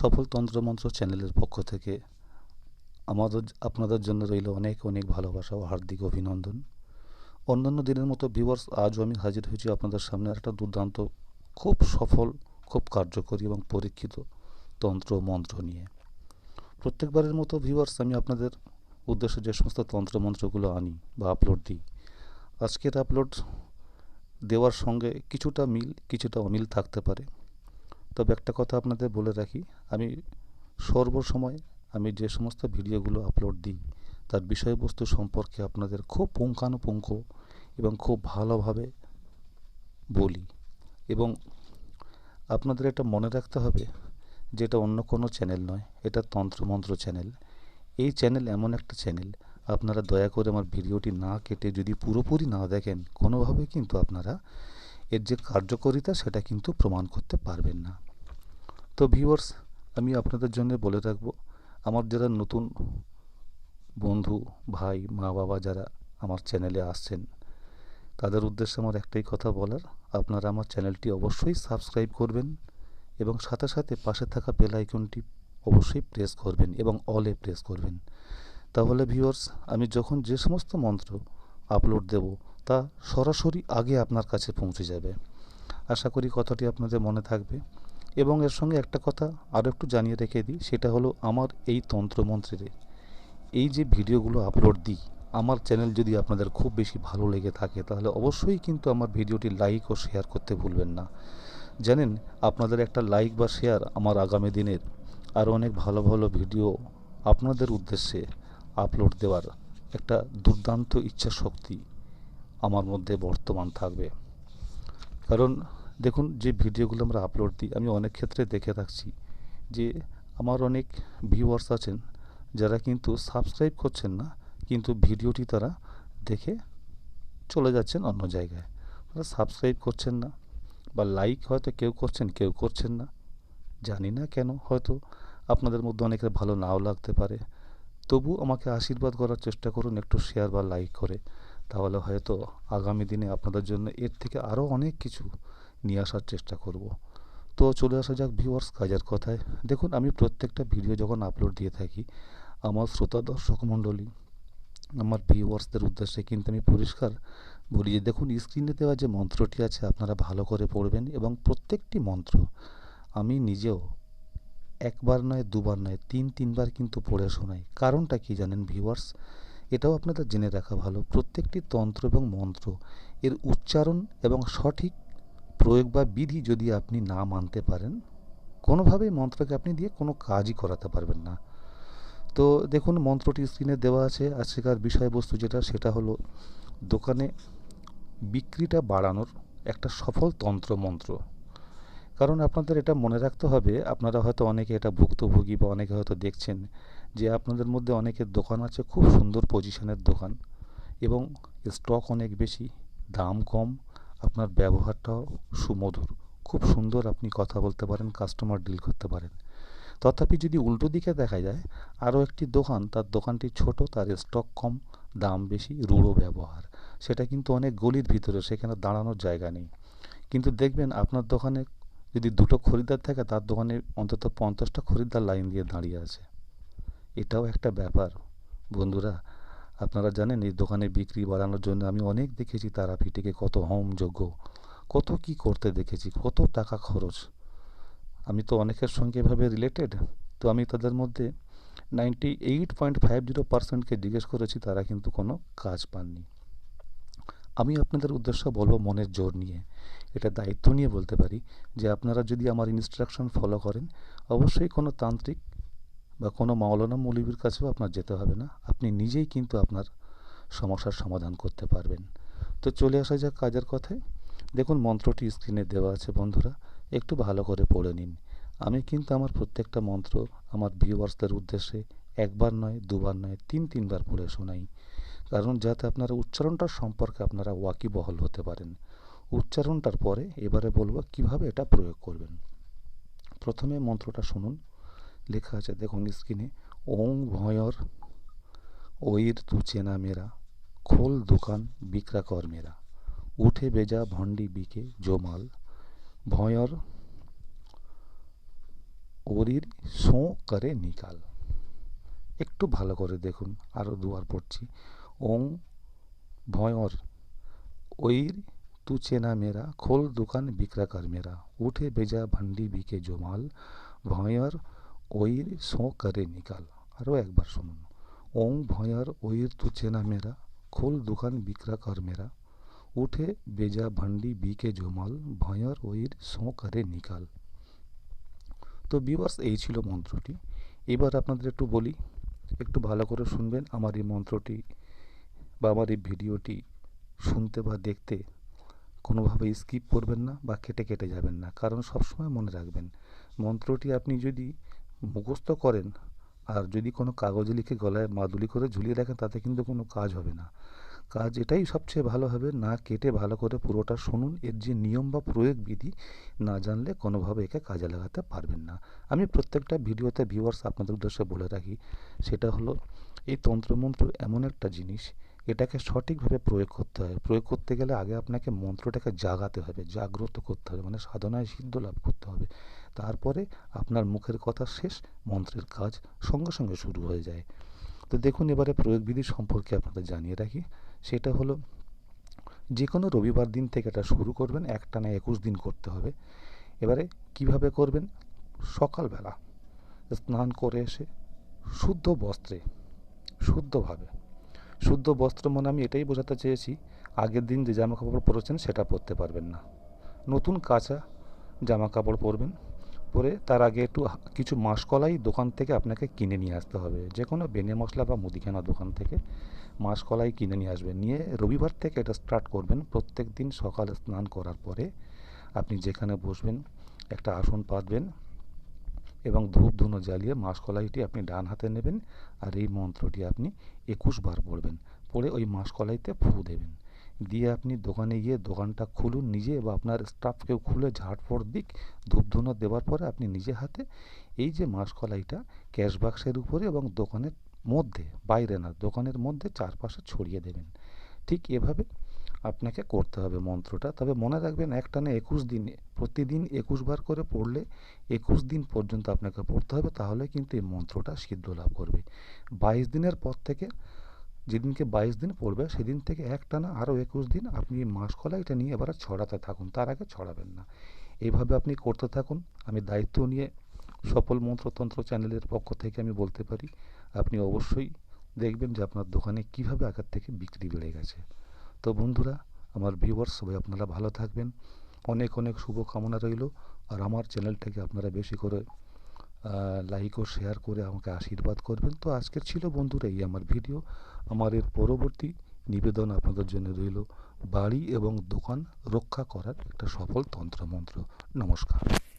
সফল তন্ত্রমন্ত্র চ্যানেলের পক্ষ থেকে আমাদের, আপনাদের জন্য রইল অনেক অনেক ভালোবাসা ও হার্দিক অভিনন্দন। অন্যান্য দিনের মতো ভিউয়ার্স আজও আমি হাজির হয়েছি আপনাদের সামনে একটা দুর্দান্ত, খুব সফল, খুব কার্যকরী এবং পরীক্ষিত তন্ত্র মন্ত্র নিয়ে। প্রত্যেকবারের মতো ভিউয়ার্স আমি আপনাদের উদ্দেশ্যে যে সমস্ত তন্ত্র মন্ত্রগুলো আনি বা আপলোড দিই, আজকের আপলোড দেওয়ার সঙ্গে কিছুটা মিল, কিছুটা অমিল থাকতে পারে। তবে একটা কথা আপনাদের বলে রাখি, আমি সর্বসময় আমি যে সমস্ত ভিডিওগুলো আপলোড দিই, তার বিষয়বস্তু সম্পর্কে আপনাদের খুব পুঙ্খানুপুঙ্খ এবং খুব ভালোভাবে বলি এবং আপনাদের এটা মনে রাখতে হবে যে এটা অন্য কোনো চ্যানেল নয়, এটা তন্ত্রমন্ত্র চ্যানেল এই চ্যানেল এমন একটা চ্যানেল আপনারা দয়া করে আমার ভিডিওটি না কেটে যদি পুরোপুরি না দেখেন, কোনোভাবে কিন্তু আপনারা এর যে কার্যকারিতা সেটা কিন্তু প্রমাণ করতে পারবেন না। তো ভিউয়ার্স আমি আপনাদের জন্য বলে রাখব, আমার যারা নতুন বন্ধু, ভাই, মা, বাবা যারা আমার চ্যানেলে আসছেন, তাদের উদ্দেশ্যে আমার একটাই কথা বলার, আপনারা আমার চ্যানেলটি অবশ্যই সাবস্ক্রাইব করবেন এবং সাথে সাথে পাশে থাকা বেল আইকনটি অবশ্যই প্রেস করবেন এবং অলে প্রেস করবেন। তাহলে ভিউয়ার্স আমি যখন যে সমস্ত মন্ত্র আপলোড দেব তা সরাসরি আগে আপনার কাছে পৌঁছে যাবে। আশা করি কথাটি আপনাদের মনে থাকবে। এবং এর সঙ্গে একটা কথা আরও একটু জানিয়ে রেখে দিই, সেটা হলো আমার এই তন্ত্রমন্ত্রের। এই যে ভিডিওগুলো আপলোড দিই, আমার চ্যানেল যদি আপনাদের খুব বেশি ভালো লেগে থাকে, তাহলে অবশ্যই কিন্তু আমার ভিডিওটি লাইক ও শেয়ার করতে ভুলবেন না। জানেন, আপনাদের একটা লাইক বা শেয়ার আমার আগামী দিনের আরও অনেক ভালো ভালো ভিডিও আপনাদের উদ্দেশ্যে আপলোড দেওয়ার একটা দুর্দান্ত ইচ্ছা শক্তি আমার মধ্যে বর্তমান থাকবে। কারণ দেখুন, যে ভিডিওগুলো আমরা আপলোড দিই, আমি অনেক ক্ষেত্রে দেখে থাকছি যে আমার অনেক ভিউয়ার্স আছেন, যারা কিন্তু সাবস্ক্রাইব করছেন না, কিন্তু ভিডিওটি তারা দেখে চলে যাচ্ছেন অন্য জায়গায়। তারা সাবস্ক্রাইব করছেন না বা লাইক হয়তো কেউ করছেন কেউ করছেন না। জানি না কেন, হয়তো আপনাদের মধ্যে অনেকের ভালো নাও লাগতে পারে। তবু আমাকে আশীর্বাদ করার চেষ্টা করুন, একটু শেয়ার বা লাইক করে। তাহলে হয়তো আগামী দিনে আপনাদের জন্য এর থেকে আরও অনেক কিছু নিয়ে আসার চেষ্টা করব। তো চলে আসা যাক ভিউয়ার্স, কাজের কথায়। দেখুন, আমি প্রত্যেকটা ভিডিও যখন আপলোড দিয়ে থাকি, আমার শ্রোতা, দর্শক মণ্ডলী, আমার ভিউয়ার্সদের উদ্দেশ্যে কিন্তু আমি পরিষ্কার বলি যে, দেখুন স্ক্রিনে দেওয়া যে মন্ত্রটি আছে, আপনারা ভালো করে পড়বেন এবং প্রত্যেকটি মন্ত্র আমি নিজেও একবার নয়, দুবার নয়, তিন, তিনবার কিন্তু পড়ে শোনাই। কারণটা কি জানেন ভিউয়ার্স? এটাও আপনাদের জেনে রাখা ভালো। প্রত্যেকটি তন্ত্র এবং মন্ত্র, এর উচ্চারণ এবং সঠিক প্রয়োগ বা বিধি যদি আপনি না মানতে পারেন, কোনোভাবেই মন্ত্রকে আপনি দিয়ে কোনো কাজই করাতে পারবেন না। তো দেখুন, মন্ত্রটি স্ক্রিনে দেওয়া আছে। আজকের বিষয়বস্তু যেটা, সেটা হলো দোকানে বিক্রিটা বাড়ানোর একটা সফল তন্ত্র মন্ত্র। কারণ আপনাদের এটা মনে রাখতে হবে, আপনারা হয়তো অনেকে এটা ভুক্তভোগী বা অনেকে হয়তো দেখছেন। যে আপনাদের মধ্যে অনেকের দোকান আছে, খুব সুন্দর পজিশনের দোকান এবং স্টক অনেক বেশি, দাম কম, আপনার ব্যবহারটাও সুমধুর। খুব সুন্দর আপনি কথা বলতে পারেন কাস্টমার ডিল করতে পারেন। তথাপি যদি উল্টো দিকে দেখা যায়, আরও একটি দোকান, তার দোকানটি ছোট, তার স্টক কম, দাম বেশি, রূঢ় ব্যবহার। সেটা কিন্তু অনেক গলির ভিতরে, সেখানে দাঁড়ানোর জায়গা নেই। কিন্তু দেখবেন আপনার দোকানে যদি দুটো খরিদ্দার থাকে, তার দোকানে অন্তত পঞ্চাশটা খরিদ্দার লাইন দিয়ে দাঁড়িয়ে আছে। এটাও একটা ব্যাপার। বন্ধুরা, আপনারা জানেন এই দোকানে বিক্রি বাড়ানোর জন্য আমি অনেক দেখেছি তারাপীঠে কত হোমযোগ্য কত কি করতে দেখেছি, কত টাকা খরচ। আমি তো অনেকের সঙ্গে এভাবে রিলেটেড তো আমি তাদের মধ্যে ninety eight point five zero পার্সেন্টকে জিজ্ঞেস করেছি, তারা কিন্তু কোনো কাজ পাননি। আমি আপনাদের উদ্দেশ্য বলব মনের জোর নিয়ে। এটা দায়িত্ব নিয়ে বলতে পারি যে আপনারা যদি আমার ইনস্ট্রাকশন ফলো করেন, অবশ্যই কোনো তান্ত্রিক বা কোনো মাওলানা মৌলবীর কাছেও আপনার যেতে হবে না। আপনি নিজেই কিন্তু আপনার সমস্যার সমাধান করতে পারবেন। তো চলে আসা যাক কাজের কথায়। দেখুন, মন্ত্রটি স্ক্রিনে দেওয়া আছে বন্ধুরা। একটু ভালো করে পড়ে নিন। আমি কিন্তু আমার প্রত্যেকটা মন্ত্র আমার ভিউয়ার্সদের উদ্দেশ্যে একবার নয়, দুবার নয়, তিন, তিনবার পড়ে শোনাই। কারণ যাতে আপনারা উচ্চারণটার সম্পর্কে আপনারা ওয়াকিবহল হতে পারেন। উচ্চারণটার পরে এবারে বলব কীভাবে এটা প্রয়োগ করবেন। প্রথমে মন্ত্রটা শুনুন। লেখা আছে, দেখুন স্ক্রিনে ওং ভয়র ওইর তু চেনা মেরা, খোল দোকান বিক্রা কর মেরা, উঠে বেজা ভণ্ডি বিকে জোমাল, ভয়র ওরির শো করে নিকাল। একটু ভালো করে দেখুন আরও দুবার পড়ছি। ওং ভয়র ওইর তু চেনা মেরা, খোল দোকান বিক্রা কর মেরা, উঠে বেজা ভান্ডি বিকে জমাল, ভয়র ওইর শো করে নিকাল। আরও একবার শুনুন। ওং ভয়র ওইর তু চেনা মেরা, খোল দোকান বিক্রা কর মেরা। উঠে বেজা ভান্ডি বিকে জমাল ভয়র ওইর শো করে নিকাল। তো বিবাস এই ছিল মন্ত্রটি। এবার আপনাদের একটু বলি, একটু ভালো করে শুনবেন আমার এই মন্ত্রটি বা আমার এই ভিডিওটি শুনতে বা দেখতে। কোনোভাবে স্কিপ করবেন না বা কেটে কেটে যাবেন না, কারণ সবসময় মনে রাখবেন, মন্ত্রটি আপনি যদি মুখস্থ করেন আর যদি কোনো কাগজে লিখে গলায় মাদুলি করে ঝুলিয়ে রাখেন, তাতে কিন্তু কোনো কাজ হবে না। কাজ এটাই সবচেয়ে ভালো হবে, না কেটে ভালো করে পুরোটা শুনুন। এর যে নিয়ম বা প্রয়োগ বিধি না জানলে কোনোভাবে একে কাজে লাগাতে পারবেন না। আমি প্রত্যেকটা ভিডিওতে ভিউয়ার্স আপনাদের উদ্দেশ্যে বলে রাখি, সেটা হলো এই তন্ত্রমন্ত্র এমন একটা জিনিস, এটাকে সঠিকভাবে প্রয়োগ করতে হয়। প্রয়োগ করতে গেলে আগে আপনাকে মন্ত্রটাকে জাগাতে হবে, জাগ্রত করতে হবে মানে সাধনায় সিদ্ধ লাভ করতে হবে। তারপরে আপনার মুখের কথা শেষ, মন্ত্রের কাজ সঙ্গে সঙ্গে শুরু হয়ে যায়। তো দেখুন, এবারে প্রয়োগবিধি সম্পর্কে আপনাদের জানিয়ে রাখি। সেটা হলো যে কোনো রবিবার দিন থেকে এটা শুরু করবেন একটানা একুশ দিন করতে হবে। এবারে কীভাবে করবেন? সকালবেলা স্নান করে এসে শুদ্ধ বস্ত্রে, শুদ্ধভাবে। শুদ্ধ বস্ত্র মানে আমি এটাই বোঝাতে চেয়েছি, আগের দিন যে জামা কাপড় পরেছেন সেটা পরতে পারবেন না। নতুন কাঁচা জামা কাপড় পরবেন পরে তার আগে একটু কিছু মাসকলাই দোকান থেকে আপনাকে কিনে নিয়ে আসতে হবে। যে কোনো বেনে মশলা বা মুদিখানা দোকান থেকে মাসকলাই কিনে নিয়ে আসবেন। নিয়ে রবিবার থেকে এটা স্টার্ট করবেন। প্রত্যেক দিন সকালে স্নান করার পরে আপনি যেখানে বসবেন, একটা আসন পাতবেন এবং ধূপ ধুনো জ্বালিয়ে মাসকলাইটি আপনি ডান হাতে নেবেন আর এই মন্ত্রটি আপনি একুশ বার পড়বেন। পড়ে ওই মাসকলাইতে ফু দেবেন। দিয়ে আপনি দোকানে গিয়ে দোকানটা খুলুন, নিজে বা আপনার স্টাফকেও খুলে ঝাড়ফড় দিক, ধূপধুনো দেওয়ার পরে আপনি নিজে হাতে এই যে মাসকলাইটা ক্যাশ বাক্সের উপরে এবং দোকানের মধ্যে, বাইরে না, দোকানের মধ্যে চারপাশে ছড়িয়ে দেবেন। ঠিক এভাবে আপনাকে করতে হবে মন্ত্রটা। তবে মনে রাখবেন একটানে একুশ দিন, প্রতিদিন একুশ বার করে পড়লে একুশ দিন পর্যন্ত আপনাকে পড়তে হবে, তাহলে কিন্তু এই মন্ত্রটা সিদ্ধ লাভ করবে। বাইশ দিনের পর থেকে যেদিনকে বাইশ দিন পড়বে, সেদিন থেকে এক টানা আরও একুশ দিন আপনি মাসকলাইটা নিয়ে এবারে ছড়াতে থাকুন, তার আগে ছড়াবেন না। এইভাবে আপনি করতে থাকুন। আমি দায়িত্ব নিয়ে সফল মন্ত্রতন্ত্র চ্যানেলের পক্ষ থেকে আমি বলতে পারি, আপনি অবশ্যই দেখবেন যে আপনার দোকানে কীভাবে আগের থেকে বিক্রি বেড়ে গেছে। তো বন্ধুরা, আমার ভিউয়ার্স সবাই আপনারা ভালো থাকবেন। অনেক অনেক শুভকামনা রইল। আর আমার চ্যানেলটাকে আপনারা বেশি করে লাইক ও শেয়ার করে আমাকে আশীর্বাদ করবেন। তো আজকের ছিল বন্ধুরা এই আমার ভিডিও আমার এর পরবর্তী নিবেদন আপনাদের জন্য রইল বাড়ি এবং দোকান রক্ষা করার একটা সফল তন্ত্রমন্ত্র। নমস্কার।